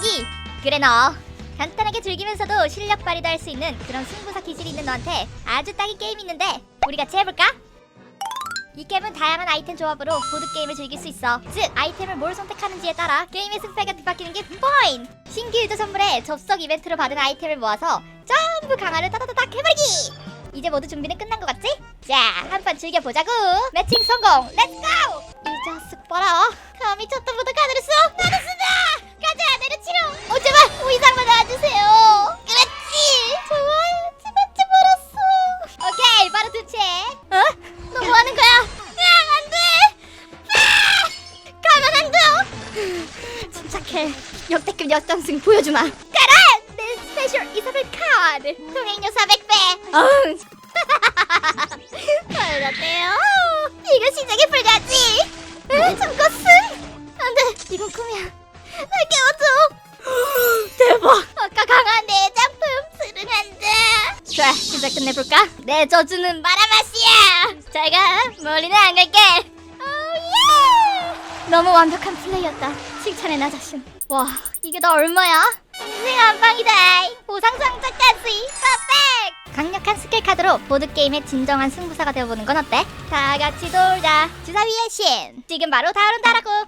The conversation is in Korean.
저기! 그래 너. 간단하게 즐기면서도 실력 발휘도 할 수 있는 그런 승부사 기질이 있는 너한테 아주 딱인 게임이 있는데 우리 같이 해볼까? 이 게임은 다양한 아이템 조합으로 보드게임을 즐길 수 있어. 즉 아이템을 뭘 선택하는지에 따라 게임의 승패가 뒤바뀌는 게 포인트 신규 유저 선물에 접속 이벤트로 받은 아이템을 모아서 전부 강화를 따다다닥 해버리기! 이제 모두 준비는 끝난 것 같지? 자 한 판 즐겨보자고 매칭 성공! 렛츠고 이 자식 봐라! 감히 쳤던 침착해. 역대급 역전승 보여주마. 가라! 내 스페셜 이사벨 카드! 동행료 400배! 어흥 어때요? 이거 시작에 불가지. 으 잠깐은 안돼. 이건 꿈이야. 날 깨워줘 대박! 아까 강한 내 작품 수능한다. 좋아 이제 끝내볼까? 내 저주는 마라맛이야. 잘가. 멀리는 안 갈게 너무 완벽한 플레이였다. 칭찬해 나 자신. 와 이게 다 얼마야? 인생 한방이다 보상 상자까지. 퍼펙 강력한 스킬 카드로 보드 게임의 진정한 승부사가 되어보는 건 어때? 다 같이 놀자. 주사위의 신. 지금 바로 다룬다라고